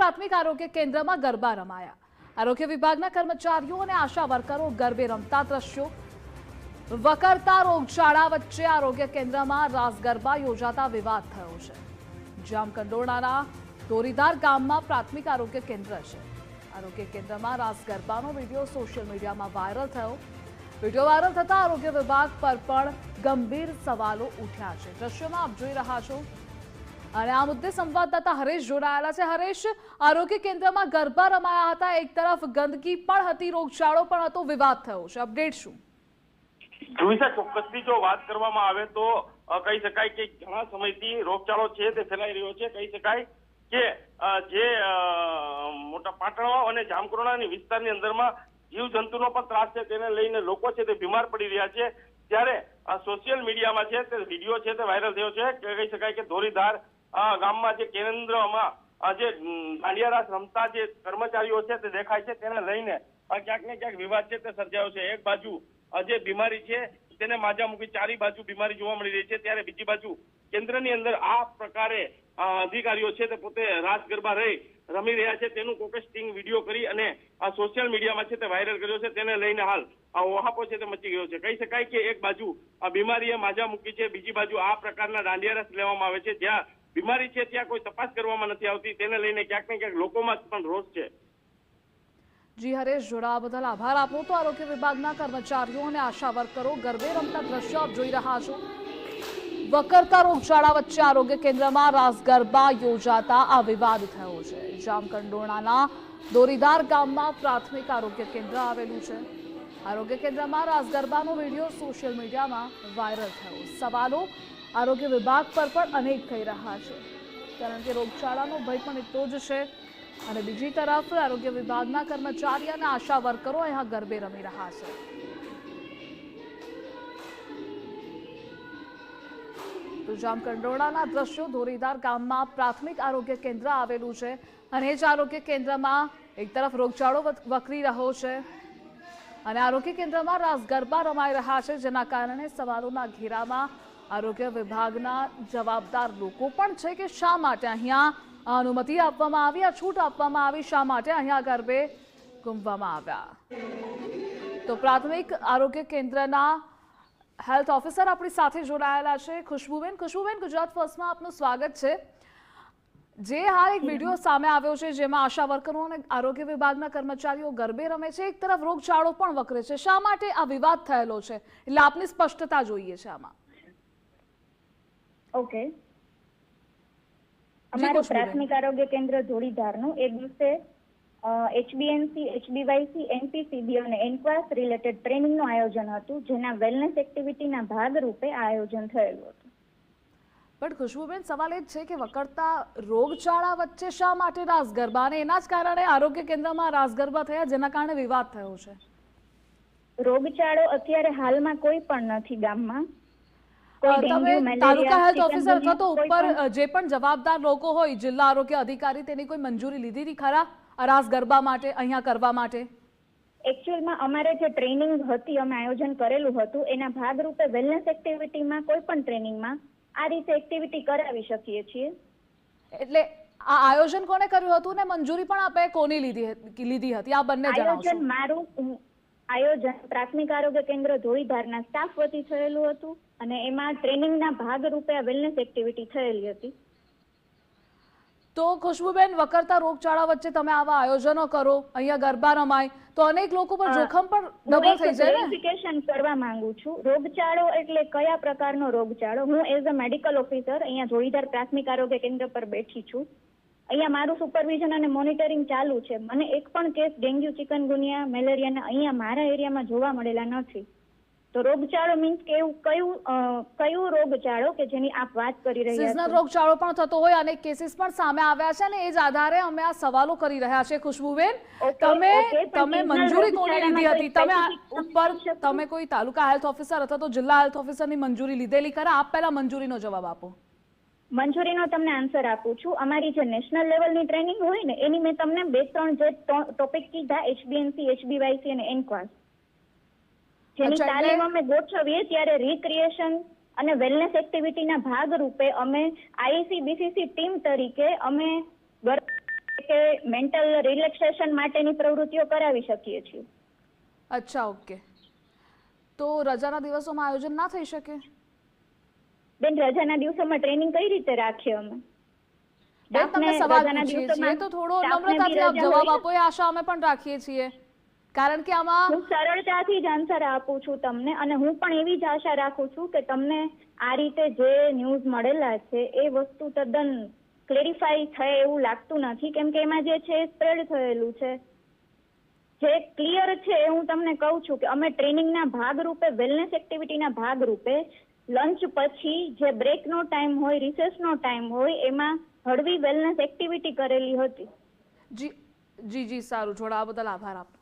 પ્રાથમિક આરોગ્ય કેન્દ્રમાં ગરબા રમાયા. આરોગ્ય વિભાગના કર્મચારીઓ અને આશા વર્કરો ગરબે રમતા દ્રશ્યો વકરતા રોગચાળા વચ્ચે આરોગ્ય કેન્દ્રમાં રાસ ગરબા યોજાતા વિવાદ થયો છે. જામકંડોરણાના દોરીદાર ગામમાં પ્રાથમિક આરોગ્ય કેન્દ્ર છે. આરોગ્ય કેન્દ્રમાં રાસ ગરબાનો વીડિયો સોશિયલ મીડિયામાં વાયરલ થયો. વીડિયો વાયરલ થતા આરોગ્ય વિભાગ પર પણ ગંભીર સવાલો ઉઠ્યા છે. દ્રશ્યોમાં આપ જોઈ રહ્યા છો અને આ મુદ્દે સંવાદદાતા હરેશ જોડાયેલા છે. હરેશ, આરોગ્ય કેન્દ્રમાં ગરબા રમાયા હતા. એક તરફ ગંદકી પણ હતી, રોગચાળો પણ હતો, વિવાદ થયો છે. અપડેટ શું? ચોક્કસથી જો વાત કરવામાં આવે તો કહી શકાય કે ઘણા સમયથી રોગચાળો છે તે ફેલાઈ રહ્યો છે. કહી શકાય કે જે મોટા પાટણો અને જામકરોણાની વિસ્તારની અંદરમાં જીવજંતુનો પણ ત્રાસ છે તેને લઈને લોકો છે તે બીમાર પડી રહ્યા છે. ત્યારે સોશિયલ મીડિયામાં છે તે વીડિયો છે તે વાયરલ થયો છે. કહી શકાય કે ધોરીધાર ગામમાં જે કેન્દ્રમાં જે ઉમ, દાંડિયા રાસ રમતા જે કર્મચારીઓ છે તે દેખાય છે તેને લઈને ક્યાંક ને ક્યાંક વિવાદ છે તે સર્જાયો છે. એક બાજુ જે બીમારી છે તેને માજા મૂકી ચારી બાજુ બીમારી જોવા મળી રહી છે. ત્યારે બીજી બાજુ કેન્દ્રની અંદર આ પ્રકારે અધિકારીઓ છે તે પોતે રાસ ગરબા રહી રમી રહ્યા છે. તેનું કોકે સ્ટિંગ વીડિયો કરી અને આ સોશિયલ મીડિયામાં છે તે વાયરલ કર્યો છે. તેને લઈને હાલ આ ઓહાપો છે તે મચી ગયો છે. કહી શકાય કે એક બાજુ આ બીમારીએ માજા મૂકી છે. બીજી બાજુ આ પ્રકારના દાંડિયા રસ લેવામાં આવે છે. જ્યાં બીમારી છે ત્યાં કોઈ તપાસ કરવામાં નથી આવતી. તેને લઈને ક્યાંક ને ક્યાંક લોકોમાં પણ રોષ છે. જી હરેશ જોડાવા બદલ આભાર આપો. તો આરોગ્ય વિભાગના કર્મચારીઓ અને આશા વર્કરો ગરબે રમતા દ્રશ્યો આપ જોઈ રહ્યા છો. વકરતા રોગચાળા વચ્ચે આરોગ્ય કેન્દ્રમાં રાસ ગરબા યોજાતા આ વિવાદ થયો છે. જામકંડોણાના દોરીદાર ગામમાં પ્રાથમિક આરોગ્ય કેન્દ્ર આવેલું છે. આરોગ્ય કેન્દ્રમાં રાસ ગરબાનો વીડિયો સોશિયલ મીડિયામાં વાયરલ થયો. સવાલો આરોગ્ય વિભાગ પર પણ અનેક થઈ રહ્યા છે. કારણ કે રોગચાળાનો ભય પણ એટલો જ છે. અને બીજી તરફ આરોગ્ય વિભાગના કર્મચારી અને આશા વર્કરો અહીંયા ગરબે રમી રહ્યા છે. તો જામકંડોળાના દ્રશ્યો ધોરીદાર ગામમાં પ્રાથમિક આરોગ્ય કેન્દ્ર આવેલું છે. અને જ આરોગ્ય કેન્દ્રમાં એક તરફ રોગચાળો વકરી રહ્યો છે. અને આરોગ્ય કેન્દ્રમાં રાસ ગરબા રમાઈ રહ્યા છે, જેના કારણે સવાલોના ઘેરામાં આરોગ્ય વિભાગના જવાબદાર લોકો પણ છે કે શા માટે અહીંયા અનુમતિ આપવામાં આવી, આ છૂટ આપવામાં આવી, શા માટે અહીંયા ગરબે ગુમવામાં આવ્યા? તો પ્રાથમિક આરોગ્ય કેન્દ્રના હેલ્થ ઓફિસર આપણી સાથે જોડાયેલા છે, ખુશ્બુબેન. ખુશ્બુબેન, ગુજરાત ફર્સ્ટમાં આપનું સ્વાગત છે. જે હાલ એક વીડિયો સામે આવ્યો છે જેમાં આશા વર્કરો અને આરોગ્ય વિભાગના કર્મચારીઓ ગરબે રમે છે. એક તરફ રોગચાળો પણ વકરે છે. શા માટે આ વિવાદ થયેલો છે? એટલે આપની સ્પષ્ટતા જોઈએ છે આમાં. ઓકે. અમારું. પ્રાથમિક આરોગ્ય કેન્દ્ર જોડીધારનું. એ દિવસે એચબીએનસી એચબીવાયસી એનપીસીબી અને એન્કવાસ રિલેટેડ ટ્રેનિંગનું આયોજન હતું જેના વેલનેસ એક્ટિવિટીના ભાગરૂપે આયોજન થયેલું હતું. પણ ખુશ્બુબેન સવાલ એ જ છે કે વકરતા રોગચાળા વચ્ચે શા માટે રાસ ગરબા? અને એના જ કારણે આરોગ્ય કેન્દ્રમાં રાસ ગરબા થયા જેના કારણે વિવાદ થયો છે. રોગચાળો અત્યારે હાલમાં કોઈ પણ નથી ગામમાં. તમે તાલુકા હેલ્થ ઓફિસર અથવા તો ઉપર જે પણ જવાબદાર લોકો હોય જિલ્લા આરોગ્ય અધિકારી તેની કોઈ મંજૂરી લીધી હતી ખરા? આ રાસ ગરબા માટે અહીંયા કરવા માટે? એકચ્યુઅલમાં અમારે જે ટ્રેનિંગ હતી અમે આયોજન કરેલું હતું એના ભાગરૂપે વેલનેસ એક્ટિવિટીમાં કોઈ પણ ટ્રેનિંગમાં આ રીતે એક્ટિવિટી કરાવી શકીએ છીએ. એટલે આ આયોજન કોને કર્યું હતું ને મંજૂરી પણ આપે કોની લીધી લીધી હતી? આ બંને આયોજન મારું આયોજન પ્રાથમિક આરોગ્ય કેન્દ્ર ધોળીધારના સ્ટાફ વતી થયેલું હતું અને એમાં ટ્રેનિંગના ભાગરૂપે આ વેલનેસ એક્ટિવિટી થયેલી હતી. તો ખુશ્બુબેન વકરતા રોગચાળા વચ્ચે તમે આવા આયોજનો કરો અહીંયા ગરબા રમાય તો અનેક લોકો પર જોખમ પણ ડબલ થઈ જાય ને? ક્લેરિફિકેશન કરવા માંગુ છું. રોગચાળો એટલે કયા પ્રકારનો રોગચાળો? હું એઝ અ મેડિકલ ઓફિસર અહીંયા જોડીદાર પ્રાથમિક આરોગ્ય કેન્દ્ર પર બેઠી છું. અહીંયા મારું સુપરવિઝન અને મોનિટરિંગ ચાલુ છે. મને એક પણ કેસ ડેન્ગ્યુ ચિકનગુનિયા મેલેરિયાના અહીંયા મારા એરિયામાં જોવા મળેલા નથી. તો રોગચાળો મીન્સ કે એવું કયું કયું રોગચાળો કે જેની આપ વાત કરી રહ્યા સિઝનલ છો? રોગચાળો પણ થતો હોય અને કેસીસ પણ સામે આવ્યા છે ને એ જ આધારે અમે આ સવાલો કરી રહ્યા છે ખુશ્બુબેન. તમે તમે મંજૂરી કોની લીધી હતી. તમે ઉપર તમે કોઈ તાલુકા હેલ્થ ઓફિસર અથવા તો જિલ્લા હેલ્થ ઓફિસરની મંજૂરી લીધેલી ખરા? આપ પહેલા મંજૂરીનો જવાબ આપો. મંજૂરીનો તમને આન્સર આપું છું. અમારી જે નેશનલ લેવલની ટ્રેનિંગ હોય ને એની મેં તમને બે ત્રણ જે ટોપિક કીધા એચબીએનસી એચબીવાયસી અને એનક્વાસ જેની તાલીમ અમે ગોઠવીએ ત્યારે રિક્રિએશન અને વેલનેસ એક્ટિવિટીના ભાગ રૂપે અમે આઈસી બીસીસી ટીમ તરીકે અમે કે મેન્ટલ રિલેક્સેશન માટેની પ્રવૃત્તિઓ કરાવી શકીએ છીએ. અચ્છા ઓકે. તો રજાના દિવસોમાં આયોજન ના થઈ શકે? બેન રજાના દિવસોમાં ટ્રેનિંગ કઈ રીતે રાખીએ અમે? બેન તમને સવાલ પૂછીએ છીએ. તો થોડો નમ્રતાથી આપ જવાબ આપો. એ આશા અમે પણ રાખીએ છીએ. કારણ કે આમાં હું સરળતાથી જ આન્સર આપું છું તમને અને હું પણ એવી જ આશા રાખું છું કે તમને આ રીતે જે ન્યૂઝ મળેલા છે એ વસ્તુ તદ્દન ક્લેરિફાઈ થાય એવું લાગતું નથી. કેમ કે એમાં જે છે સ્પ્રેડ થયેલું છે. જે ક્લિયર છે એ હું તમને કહું છું કે અમે ટ્રેનિંગના ભાગરૂપે વેલનેસ એક્ટિવિટીના ભાગરૂપે લંચ પછી જે બ્રેકનો ટાઈમ હોય રિસેસનો ટાઈમ હોય એમાં હળવી વેલનેસ એક્ટિવિટી કરેલી હતી. જી જી જી સારું. જોડાવા બદલ આભાર આપનો.